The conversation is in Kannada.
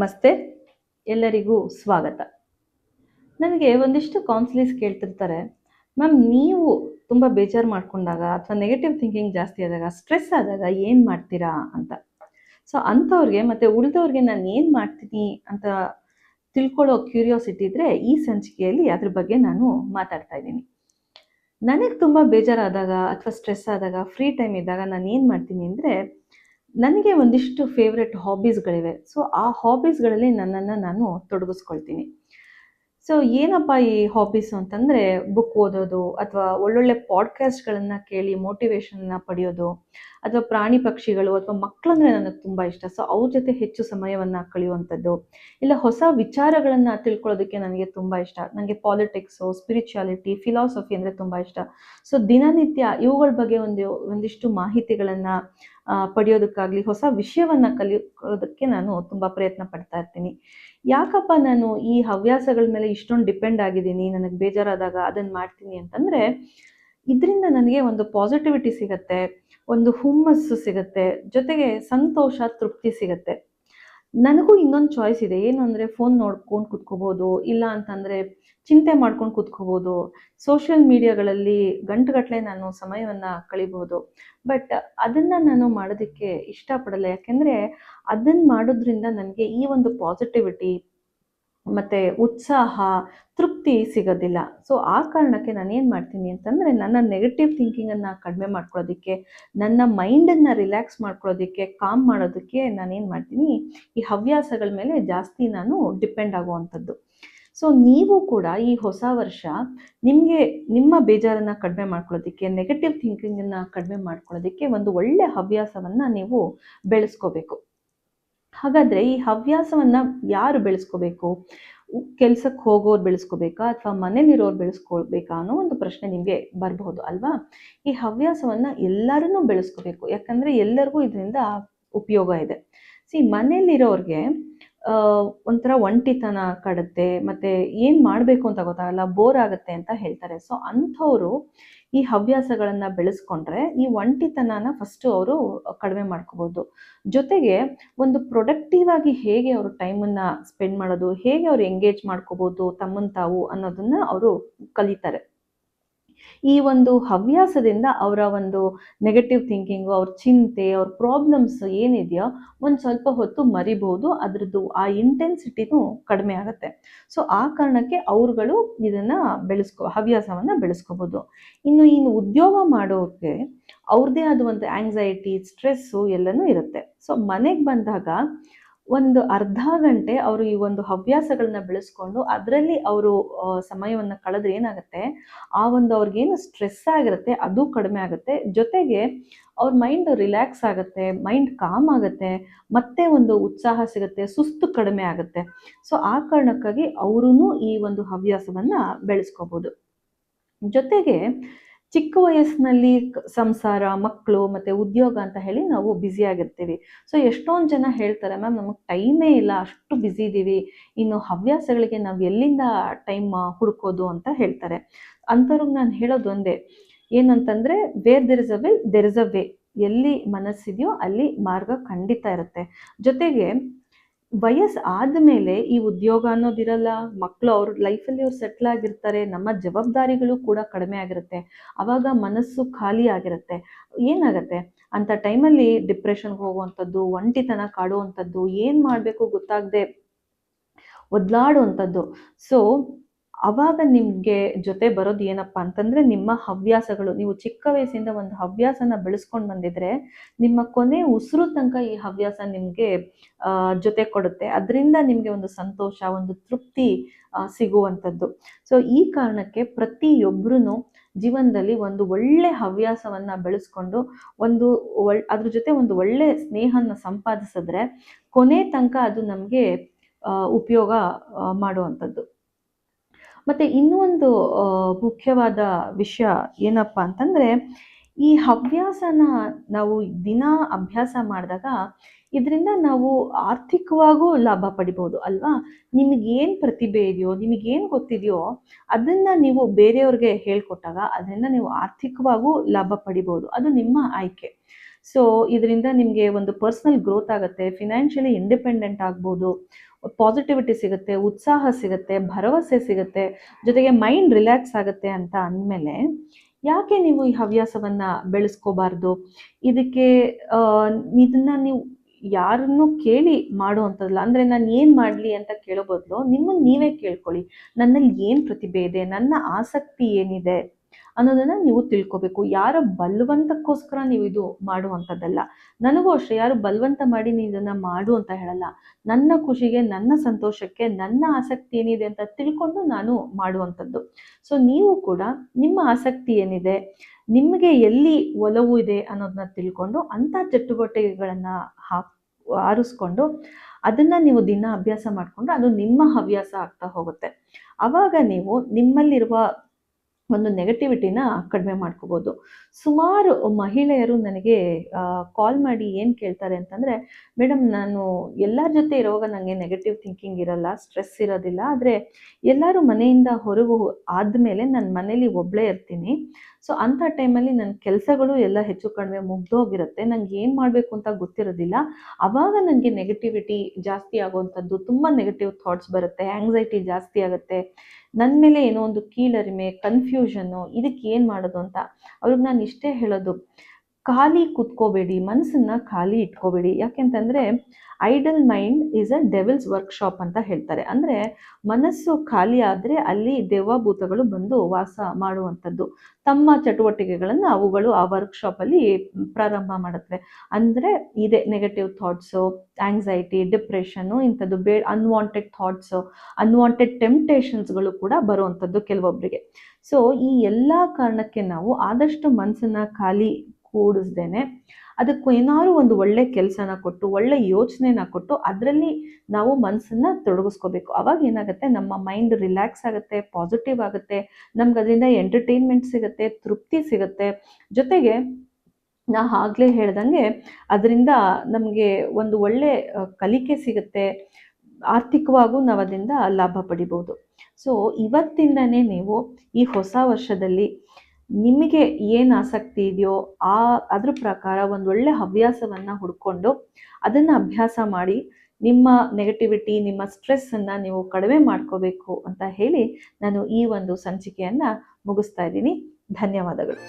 ನಮಸ್ತೆ. ಎಲ್ಲರಿಗೂ ಸ್ವಾಗತ. ನನಗೆ ಒಂದಿಷ್ಟು ಕೌನ್ಸಿಲಿಂಗ್ಸ್ ಕೇಳ್ತಿರ್ತಾರೆ, ಮ್ಯಾಮ್, ನೀವು ತುಂಬ ಬೇಜಾರು ಮಾಡ್ಕೊಂಡಾಗ ಅಥವಾ ನೆಗೆಟಿವ್ ಥಿಂಕಿಂಗ್ ಜಾಸ್ತಿ ಆದಾಗ ಸ್ಟ್ರೆಸ್ ಆದಾಗ ಏನು ಮಾಡ್ತೀರಾ? ಅಂತ. ಸೊ ಅಂಥವ್ರಿಗೆ ಮತ್ತು ಉಳಿದವ್ರಿಗೆ ನಾನು ಏನು ಮಾಡ್ತೀನಿ ಅಂತ ತಿಳ್ಕೊಳ್ಳೋ ಕ್ಯೂರಿಯಾಸಿಟಿ ಇದ್ದರೆ ಈ ಸಂಚಿಕೆಯಲ್ಲಿ ಅದ್ರ ಬಗ್ಗೆ ನಾನು ಮಾತಾಡ್ತಾ ಇದ್ದೀನಿ. ನನಗೆ ತುಂಬ ಬೇಜಾರಾದಾಗ ಅಥವಾ ಸ್ಟ್ರೆಸ್ ಆದಾಗ ಫ್ರೀ ಟೈಮ್ ಇದ್ದಾಗ ನಾನು ಏನು ಮಾಡ್ತೀನಿ ಅಂದರೆ ನನಗೆ ಒಂದಿಷ್ಟು ಫೇವ್ರೆಟ್ ಹಾಬೀಸ್ಗಳಿವೆ ಸೊ ಆ ಹಾಬೀಸ್ಗಳಲ್ಲಿ ನನ್ನನ್ನು ನಾನು ತೊಡಗಿಸ್ಕೊಳ್ತೀನಿ. ಸೊ ಏನಪ್ಪ ಈ ಹಾಬೀಸು ಅಂತಂದರೆ ಬುಕ್ ಓದೋದು ಅಥವಾ ಒಳ್ಳೊಳ್ಳೆ ಪಾಡ್ಕಾಸ್ಟ್ಗಳನ್ನು ಕೇಳಿ ಮೋಟಿವೇಶನ್ನ ಪಡೆಯೋದು ಅಥವಾ ಪ್ರಾಣಿ ಪಕ್ಷಿಗಳು ಅಥವಾ ಮಕ್ಕಳಂದ್ರೆ ನನಗೆ ತುಂಬ ಇಷ್ಟ. ಸೊ ಅವ್ರ ಜೊತೆ ಹೆಚ್ಚು ಸಮಯವನ್ನು ಕಳೆಯುವಂಥದ್ದು. ಇಲ್ಲ, ಹೊಸ ವಿಚಾರಗಳನ್ನು ತಿಳ್ಕೊಳ್ಳೋದಕ್ಕೆ ನನಗೆ ತುಂಬ ಇಷ್ಟ. ನನಗೆ ಪಾಲಿಟಿಕ್ಸು ಸ್ಪಿರಿಚುಯಾಲಿಟಿ ಫಿಲಾಸಫಿ ಅಂದರೆ ತುಂಬ ಇಷ್ಟ. ಸೊ ದಿನನಿತ್ಯ ಇವುಗಳ ಬಗ್ಗೆ ಒಂದು, ಒಂದಿಷ್ಟು ಮಾಹಿತಿಗಳನ್ನು ಪಡೆಯೋದಕ್ಕಾಗಲಿ ಹೊಸ ವಿಷಯವನ್ನು ಕಲಿಯೋದಕ್ಕೆ ನಾನು ತುಂಬ ಪ್ರಯತ್ನ ಪಡ್ತಾ ಇರ್ತೀನಿ. ಯಾಕಪ್ಪ ನಾನು ಈ ಹವ್ಯಾಸಗಳ ಮೇಲೆ ಇಷ್ಟೊಂದು ಡಿಪೆಂಡ್ ಆಗಿದ್ದೀನಿ, ನನಗೆ ಬೇಜಾರಾದಾಗ ಅದನ್ನು ಮಾಡ್ತೀನಿ ಅಂತಂದರೆ, ಇದರಿಂದ ನನಗೆ ಒಂದು ಪಾಸಿಟಿವಿಟಿ ಸಿಗತ್ತೆ, ಒಂದು ಹುಮ್ಮಸ್ಸು ಸಿಗತ್ತೆ, ಜೊತೆಗೆ ಸಂತೋಷ, ತೃಪ್ತಿ ಸಿಗತ್ತೆ. ನನಗೂ ಇನ್ನೊಂದು ಚಾಯ್ಸ್ ಇದೆ. ಏನು ಅಂದರೆ ಫೋನ್ ನೋಡ್ಕೊಂಡು ಕುತ್ಕೋಬೋದು, ಇಲ್ಲ ಅಂತಂದರೆ ಚಿಂತೆ ಮಾಡ್ಕೊಂಡು ಕುತ್ಕೋಬೋದು. ಸೋಷಿಯಲ್ ಮೀಡಿಯಾಗಳಲ್ಲಿ ಗಂಟುಗಟ್ಟಲೆ ನಾನು ಸಮಯವನ್ನು ಕಳಿಬೋದು. ಬಟ್ ಅದನ್ನು ನಾನು ಮಾಡೋದಕ್ಕೆ ಇಷ್ಟಪಡಲ್ಲ. ಯಾಕೆಂದರೆ ಅದನ್ನು ಮಾಡೋದ್ರಿಂದ ನನಗೆ ಈ ಒಂದು ಪಾಸಿಟಿವಿಟಿ ಮತ್ತು ಉತ್ಸಾಹ ತೃಪ್ತಿ ಸಿಗೋದಿಲ್ಲ. ಸೊ ಆ ಕಾರಣಕ್ಕೆ ನಾನು ಏನು ಮಾಡ್ತೀನಿ ಅಂತಂದರೆ ನನ್ನ ನೆಗೆಟಿವ್ ಥಿಂಕಿಂಗನ್ನು ಕಡಿಮೆ ಮಾಡ್ಕೊಳ್ಳೋದಕ್ಕೆ, ನನ್ನ ಮೈಂಡನ್ನು ರಿಲ್ಯಾಕ್ಸ್ ಮಾಡ್ಕೊಳ್ಳೋದಕ್ಕೆ ಕಾಮ್ ಮಾಡೋದಕ್ಕೆ ನಾನೇನು ಮಾಡ್ತೀನಿ, ಈ ಹವ್ಯಾಸಗಳ ಮೇಲೆ ಜಾಸ್ತಿ ನಾನು ಡಿಪೆಂಡ್ ಆಗುವಂಥದ್ದು. ಸೊ ನೀವು ಕೂಡ ಈ ಹೊಸ ವರ್ಷ ನಿಮಗೆ, ನಿಮ್ಮ ಬೇಜಾರನ್ನು ಕಡಿಮೆ ಮಾಡ್ಕೊಳ್ಳೋದಕ್ಕೆ ನೆಗೆಟಿವ್ ಥಿಂಕಿಂಗನ್ನು ಕಡಿಮೆ ಮಾಡ್ಕೊಳ್ಳೋದಕ್ಕೆ ಒಂದು ಒಳ್ಳೆಯ ಹವ್ಯಾಸವನ್ನು ನೀವು ಬೆಳೆಸ್ಕೋಬೇಕು. ಹಾಗಾದರೆ ಈ ಹವ್ಯಾಸವನ್ನು ಯಾರು ಬೆಳೆಸ್ಕೋಬೇಕು? ಕೆಲ್ಸಕ್ಕೆ ಹೋಗೋರು ಬೆಳೆಸ್ಕೋಬೇಕಾ ಅಥವಾ ಮನೇಲಿರೋರು ಬೆಳೆಸ್ಕೊಳ್ಬೇಕಾ ಅನ್ನೋ ಒಂದು ಪ್ರಶ್ನೆ ನಿಮಗೆ ಬರಬಹುದು ಅಲ್ವಾ? ಈ ಹವ್ಯಾಸವನ್ನು ಎಲ್ಲರೂ ಬೆಳೆಸ್ಕೋಬೇಕು. ಯಾಕಂದರೆ ಎಲ್ಲರಿಗೂ ಇದರಿಂದ ಉಪಯೋಗ ಇದೆ. ಸಿ ಮನೇಲಿರೋರಿಗೆ ಒಂಥರ ಒಂಟಿತನ ಕಾಡುತ್ತೆ, ಮತ್ತೆ ಏನು ಮಾಡಬೇಕು ಅಂತ ಗೊತ್ತಾಗಲ್ಲ ಬೋರ್ ಆಗುತ್ತೆ ಅಂತ ಹೇಳ್ತಾರೆ. ಸೊ ಅಂಥವರು ಈ ಹವ್ಯಾಸಗಳನ್ನು ಬೆಳೆಸ್ಕೊಂಡ್ರೆ ಈ ಒಂಟಿತನನ ಫಸ್ಟು ಅವರು ಕಡಿಮೆ ಮಾಡ್ಕೋಬೋದು. ಜೊತೆಗೆ ಒಂದು ಪ್ರೊಡಕ್ಟಿವ್ ಆಗಿ ಹೇಗೆ ಅವರು ಟೈಮನ್ನು ಸ್ಪೆಂಡ್ ಮಾಡೋದು, ಹೇಗೆ ಅವ್ರು ಎಂಗೇಜ್ ಮಾಡ್ಕೋಬೋದು ತಮ್ಮನ್ನು ತಾವು ಅನ್ನೋದನ್ನು ಅವರು ಕಲಿತಾರೆ. ಈ ಒಂದು ಹವ್ಯಾಸದಿಂದ ಅವರ ಒಂದು ನೆಗೆಟಿವ್ ಥಿಂಕಿಂಗು ಅವ್ರ ಚಿಂತೆ, ಅವ್ರ ಪ್ರಾಬ್ಲಮ್ಸ್ ಏನಿದೆಯೋ ಒಂದು ಸ್ವಲ್ಪ ಹೊತ್ತು ಮರಿಬಹುದು ಅದರದ್ದು ಆ ಇಂಟೆನ್ಸಿಟಿನೂ ಕಡಿಮೆ ಆಗುತ್ತೆ. ಸೊ ಆ ಕಾರಣಕ್ಕೆ ಅವ್ರುಗಳು ಇದನ್ನು ಬೆಳೆಸ್ಕೊ, ಹವ್ಯಾಸವನ್ನು ಬೆಳೆಸ್ಕೋಬೋದು. ಇನ್ನು ಇನ್ನು ಉದ್ಯೋಗ ಮಾಡೋರಿಗೆ ಅವ್ರದ್ದೇ ಆದ ಒಂದು ಆಂಗ್ಸೈಟಿ ಸ್ಟ್ರೆಸ್ಸು ಎಲ್ಲನೂ ಇರುತ್ತೆ. ಸೊ ಮನೆಗೆ ಬಂದಾಗ ಒಂದು ಅರ್ಧ ಗಂಟೆ ಅವರು ಈ ಒಂದು ಹವ್ಯಾಸಗಳನ್ನ ಬೆಳೆಸ್ಕೊಂಡು ಅದರಲ್ಲಿ ಅವರು ಸಮಯವನ್ನು ಕಳೆದ್ರೆ ಏನಾಗುತ್ತೆ? ಆ ಒಂದು ಅವ್ರಿಗೇನು ಸ್ಟ್ರೆಸ್ ಆಗಿರುತ್ತೆ, ಅದು ಕಡಿಮೆ ಆಗುತ್ತೆ. ಜೊತೆಗೆ ಅವ್ರ ಮೈಂಡ್ ರಿಲ್ಯಾಕ್ಸ್ ಆಗುತ್ತೆ ಮೈಂಡ್ ಕಾಮ್ ಆಗುತ್ತೆ, ಮತ್ತೆ ಒಂದು ಉತ್ಸಾಹ ಸಿಗುತ್ತೆ, ಸುಸ್ತು ಕಡಿಮೆ ಆಗುತ್ತೆ. ಸೊ ಆ ಕಾರಣಕ್ಕಾಗಿ ಅವರೂ ಈ ಒಂದು ಹವ್ಯಾಸವನ್ನು ಬೆಳೆಸ್ಕೋಬೋದು. ಜೊತೆಗೆ ಚಿಕ್ಕ ವಯಸ್ಸಿನಲ್ಲಿ ಸಂಸಾರ ಮಕ್ಕಳು ಮತ್ತು ಉದ್ಯೋಗ ಅಂತ ಹೇಳಿ ನಾವು ಬ್ಯುಸಿಯಾಗಿರ್ತೀವಿ ಸೊ ಎಷ್ಟೊಂದು ಜನ ಹೇಳ್ತಾರೆ, ಮ್ಯಾಮ್, ನಮಗೆ ಟೈಮೇ ಇಲ್ಲ, ಅಷ್ಟು ಬ್ಯುಸಿ ಇದ್ದೀವಿ ಇನ್ನು ಹವ್ಯಾಸಗಳಿಗೆ ನಾವು ಎಲ್ಲಿಂದ ಟೈಮ್ ಹುಡುಕೋದು ಅಂತ ಹೇಳ್ತಾರೆ. ಅಂಥವ್ರಿಗೆ ನಾನು ಹೇಳೋದು ಒಂದೇ, ಏನಂತಂದರೆ where there is a will there is a way ಎಲ್ಲಿ ಮನಸ್ಸಿದೆಯೋ ಅಲ್ಲಿ ಮಾರ್ಗ ಖಂಡಿತ ಇರುತ್ತೆ. ಜೊತೆಗೆ ವಯಸ್ಸು ಆದಮೇಲೆ ಈ ಉದ್ಯೋಗ ಅನ್ನೋದಿರಲ್ಲ ಮಕ್ಕಳು ಅವ್ರ ಲೈಫಲ್ಲಿ ಅವ್ರು ಸೆಟ್ಲ್ ಆಗಿರ್ತಾರೆ, ನಮ್ಮ ಜವಾಬ್ದಾರಿಗಳು ಕೂಡ ಕಡಿಮೆ ಆಗಿರುತ್ತೆ. ಆವಾಗ ಮನಸ್ಸು ಖಾಲಿ ಆಗಿರುತ್ತೆ. ಏನಾಗುತ್ತೆ? ಅಂಥ ಟೈಮಲ್ಲಿ ಡಿಪ್ರೆಷನ್ಗೆ ಹೋಗುವಂಥದ್ದು, ಒಂಟಿತನ ಕಾಡುವಂಥದ್ದು, ಏನು ಮಾಡಬೇಕು ಗೊತ್ತಾಗದೆ ಒದ್ಲಾಡುವಂಥದ್ದು. ಸೊ ಅವಾಗ ನಿಮಗೆ ಜೊತೆ ಬರೋದು ಏನಪ್ಪ ಅಂತಂದರೆ ನಿಮ್ಮ ಹವ್ಯಾಸಗಳು. ನೀವು ಚಿಕ್ಕ ವಯಸ್ಸಿಂದ ಒಂದು ಹವ್ಯಾಸನ ಬೆಳೆಸ್ಕೊಂಡು ಬಂದಿದ್ರೆ ನಿಮ್ಮ ಕೊನೆ ಉಸಿರು ತನಕ ಈ ಹವ್ಯಾಸ ನಿಮಗೆ ಜೊತೆ ಕೊಡುತ್ತೆ. ಅದರಿಂದ ನಿಮಗೆ ಒಂದು ಸಂತೋಷ, ಒಂದು ತೃಪ್ತಿ ಸಿಗುವಂಥದ್ದು. ಸೊ ಈ ಕಾರಣಕ್ಕೆ ಪ್ರತಿಯೊಬ್ಬರೂ ಜೀವನದಲ್ಲಿ ಒಂದು ಒಳ್ಳೆ ಹವ್ಯಾಸವನ್ನು ಬೆಳೆಸ್ಕೊಂಡು ಒಂದು ಅದ್ರ ಜೊತೆ ಒಂದು ಒಳ್ಳೆ ಸ್ನೇಹನ ಸಂಪಾದಿಸಿದ್ರೆ ಕೊನೆ ತನಕ ಅದು ನಮಗೆ ಉಪಯೋಗ ಮಾಡುವಂಥದ್ದು. ಮತ್ತು ಇನ್ನೂ ಒಂದು ಮುಖ್ಯವಾದ ವಿಷಯ ಏನಪ್ಪ ಅಂತಂದರೆ, ಈ ಹವ್ಯಾಸನ ನಾವು ದಿನ ಅಭ್ಯಾಸ ಮಾಡಿದಾಗ ಇದರಿಂದ ನಾವು ಆರ್ಥಿಕವಾಗೂ ಲಾಭ ಪಡಿಬೋದು ಅಲ್ವಾ? ನಿಮಗೇನು ಪ್ರತಿಭೆ ಇದೆಯೋ, ನಿಮಗೇನು ಗೊತ್ತಿದೆಯೋ, ಅದನ್ನು ನೀವು ಬೇರೆಯವ್ರಿಗೆ ಹೇಳ್ಕೊಟ್ಟಾಗ ಅದರಿಂದ ನೀವು ಆರ್ಥಿಕವಾಗೂ ಲಾಭ ಪಡಿಬೋದು. ಅದು ನಿಮ್ಮ ಆಯ್ಕೆ. ಸೊ ಇದರಿಂದ ನಿಮಗೆ ಒಂದು ಪರ್ಸ್ನಲ್ ಗ್ರೋತ್ ಆಗುತ್ತೆ, ಫಿನಾನ್ಷಿಯಲಿ ಇಂಡಿಪೆಂಡೆಂಟ್ ಆಗ್ಬೋದು. ಪಾಸಿಟಿವಿಟಿ ಸಿಗುತ್ತೆ, ಉತ್ಸಾಹ ಸಿಗುತ್ತೆ, ಭರವಸೆ ಸಿಗುತ್ತೆ, ಜೊತೆಗೆ ಮೈಂಡ್ ರಿಲ್ಯಾಕ್ಸ್ ಆಗುತ್ತೆ ಅಂತ ಅಂದಮೇಲೆ ಯಾಕೆ ನೀವು ಈ ಹವ್ಯಾಸವನ್ನ ಬೆಳೆಸ್ಕೋಬಾರ್ದು? ಇದಕ್ಕೆ ಇದನ್ನ ನೀವು ಯಾರನ್ನು ಕೇಳಿ ಮಾಡುವಂಥದ್ದಲ್ಲ. ಅಂದರೆ ನಾನು ಏನು ಮಾಡಲಿ ಅಂತ ಕೇಳೋ ಬದಲು ನಿಮ್ಮನ್ನು ನೀವೇ ಕೇಳ್ಕೊಳ್ಳಿ. ನನ್ನಲ್ಲಿ ಏನು ಪ್ರತಿಭೆ ಇದೆ? ನನ್ನ ಆಸಕ್ತಿ ಏನಿದೆ? ಅನ್ನೋದನ್ನ ನೀವು ತಿಳ್ಕೊಬೇಕು. ಯಾರ ಬಲವಂತಕ್ಕೋಸ್ಕರ ನೀವು ಇದು ಮಾಡುವಂಥದ್ದಲ್ಲ. ನನಗೂ ಅಷ್ಟೇ, ಯಾರು ಬಲವಂತ ಮಾಡಿ ನೀನು ಇದನ್ನ ಮಾಡು ಅಂತ ಹೇಳಲ್ಲ. ನನ್ನ ಖುಷಿಗೆ, ನನ್ನ ಸಂತೋಷಕ್ಕೆ, ನನ್ನ ಆಸಕ್ತಿ ಏನಿದೆ ಅಂತ ತಿಳ್ಕೊಂಡು ನಾನು ಮಾಡುವಂಥದ್ದು. ಸೊ ನೀವು ಕೂಡ ನಿಮ್ಮ ಆಸಕ್ತಿ ಏನಿದೆ, ನಿಮಗೆ ಎಲ್ಲಿ ಒಲವು ಇದೆ ಅನ್ನೋದನ್ನ ತಿಳ್ಕೊಂಡು ಅಂಥ ಚಟುವಟಿಕೆಗಳನ್ನ ಹಾಕ್, ಆರಿಸ್ಕೊಂಡು ಅದನ್ನ ನೀವು ದಿನ ಅಭ್ಯಾಸ ಮಾಡಿಕೊಂಡು ಅದು ನಿಮ್ಮ ಹವ್ಯಾಸ ಆಗ್ತಾ ಹೋಗುತ್ತೆ. ಅವಾಗ ನೀವು ನಿಮ್ಮಲ್ಲಿರುವ ಒಂದು ನೆಗೆಟಿವಿಟಿನ ಕಡಿಮೆ ಮಾಡ್ಕೋಬೋದು. ಸುಮಾರು ಮಹಿಳೆಯರು ನನಗೆ ಕಾಲ್ ಮಾಡಿ ಏನು ಕೇಳ್ತಾರೆ ಅಂತಂದರೆ ಮೇಡಮ್ ನಾನು ಎಲ್ಲರ ಜೊತೆ ಇರುವಾಗ ನನಗೆ ನೆಗೆಟಿವ್ ಥಿಂಕಿಂಗ್ ಇರಲ್ಲ ಸ್ಟ್ರೆಸ್ ಇರೋದಿಲ್ಲ, ಆದರೆ ಎಲ್ಲರೂ ಮನೆಯಿಂದ ಹೊರಗು ಆದಮೇಲೆ ನಾನು ಮನೇಲಿ ಒಬ್ಬಳೇ ಇರ್ತೀನಿ. ಸೊ, ಅಂಥ ಟೈಮಲ್ಲಿ ನನ್ನ ಕೆಲಸಗಳು ಎಲ್ಲ ಹೆಚ್ಚು ಕಡಿಮೆ ಮುಗ್ದೋಗಿರುತ್ತೆ ನನಗೆ ಏನು ಮಾಡಬೇಕು ಅಂತ ಗೊತ್ತಿರೋದಿಲ್ಲ. ಆವಾಗ ನನಗೆ ನೆಗೆಟಿವಿಟಿ ಜಾಸ್ತಿ ಆಗುವಂಥದ್ದು ತುಂಬ ನೆಗೆಟಿವ್ ಥಾಟ್ಸ್ ಬರುತ್ತೆ ಆ್ಯಂಗ್ಸೈಟಿ ಜಾಸ್ತಿ ಆಗುತ್ತೆ. ನನ್ನ ಮೇಲೆ ಏನೋ ಒಂದು ಕೀಳರಿಮೆ ಕನ್ಫ್ಯೂಷನ್ನು ಇದಕ್ಕೆ ಏನು ಮಾಡೋದು ಅಂತ. ಅವ್ರಿಗೆ ನಾನು ಇಷ್ಟೇ ಹೇಳೋದು. ಖಾಲಿ ಕುತ್ಕೋಬೇಡಿ, ಮನಸ್ಸನ್ನ ಖಾಲಿ ಇಟ್ಕೋಬೇಡಿ. ಯಾಕೆಂತಂದರೆ idle mind is a devil's workshop ಅಂತ ಹೇಳ್ತಾರೆ. ಅಂದರೆ, ಮನಸ್ಸು ಖಾಲಿ ಆದರೆ ಅಲ್ಲಿ ದೇವಭೂತಗಳು ಬಂದು ವಾಸ ಮಾಡುವಂಥದ್ದು. ತಮ್ಮ ಚಟುವಟಿಕೆಗಳನ್ನು ಅವುಗಳು ಆ ವರ್ಕ್ಶಾಪಲ್ಲಿ ಪ್ರಾರಂಭ ಮಾಡುತ್ತವೆ. ಅಂದರೆ, ಇದೆ ನೆಗೆಟಿವ್ ಥಾಟ್ಸು ಆಂಗ್ಸೈಟಿ ಡಿಪ್ರೆಷನ್ನು ಇಂಥದ್ದು ಬೇ ಅನ್ವಾಂಟೆಡ್ ಥಾಟ್ಸು ಅನ್ವಾಂಟೆಡ್ ಟೆಂಪ್ಟೇಷನ್ಸ್ಗಳು ಕೂಡ ಬರುವಂಥದ್ದು ಕೆಲವೊಬ್ಬರಿಗೆ ಸೊ ಈ ಎಲ್ಲ ಕಾರಣಕ್ಕೆ ನಾವು ಆದಷ್ಟು ಮನಸ್ಸನ್ನ ಖಾಲಿ ಕೂಡಿಸ್ದೇನೆ. ಅದಕ್ಕೂ ಏನಾದ್ರು ಒಂದು ಒಳ್ಳೆ ಕೆಲಸನ ಕೊಟ್ಟು, ಒಳ್ಳೆ ಯೋಚನೆನ ಕೊಟ್ಟು ಅದರಲ್ಲಿ ನಾವು ಮನಸ್ಸನ್ನ ತೊಡಗಿಸ್ಕೋಬೇಕು. ಅವಾಗ ಏನಾಗುತ್ತೆ, ನಮ್ಮ ಮೈಂಡ್ ರಿಲ್ಯಾಕ್ಸ್ ಆಗುತ್ತೆ, ಪಾಸಿಟಿವ್ ಆಗುತ್ತೆ ನಮ್ಗೆ ಅದರಿಂದ ಎಂಟರ್ಟೈನ್ಮೆಂಟ್ ಸಿಗುತ್ತೆ, ತೃಪ್ತಿ ಸಿಗುತ್ತೆ. ಜೊತೆಗೆ ನಾ ಆಗ್ಲೇ ಹೇಳ್ದಂಗೆ ಅದರಿಂದ ನಮಗೆ ಒಂದು ಒಳ್ಳೆ ಕಲಿಕೆ ಸಿಗುತ್ತೆ. ಆರ್ಥಿಕವಾಗೂ ನಾವು ಅದರಿಂದ ಲಾಭ ಪಡಿಬೋದು. ಸೊ, ಇವತ್ತಿಂದನೇ ನೀವು ಈ ಹೊಸ ವರ್ಷದಲ್ಲಿ ನಿಮಗೆ ಏನು ಆಸಕ್ತಿ ಇದೆಯೋ ಆ, ಅದ್ರ ಪ್ರಕಾರ ಒಂದು ಒಳ್ಳೆ ಹವ್ಯಾಸವನ್ನು ಹುಡ್ಕೊಂಡು ಅದನ್ನು ಅಭ್ಯಾಸ ಮಾಡಿ ನಿಮ್ಮ ನೆಗೆಟಿವಿಟಿ ನಿಮ್ಮ ಸ್ಟ್ರೆಸ್ಸನ್ನು ನೀವು ಕಡಿಮೆ ಮಾಡ್ಕೋಬೇಕು ಅಂತ ಹೇಳಿ ನಾನು ಈ ಒಂದು ಸಂಚಿಕೆಯನ್ನು ಮುಗಿಸ್ತಾ ಇದ್ದೀನಿ. ಧನ್ಯವಾದಗಳು.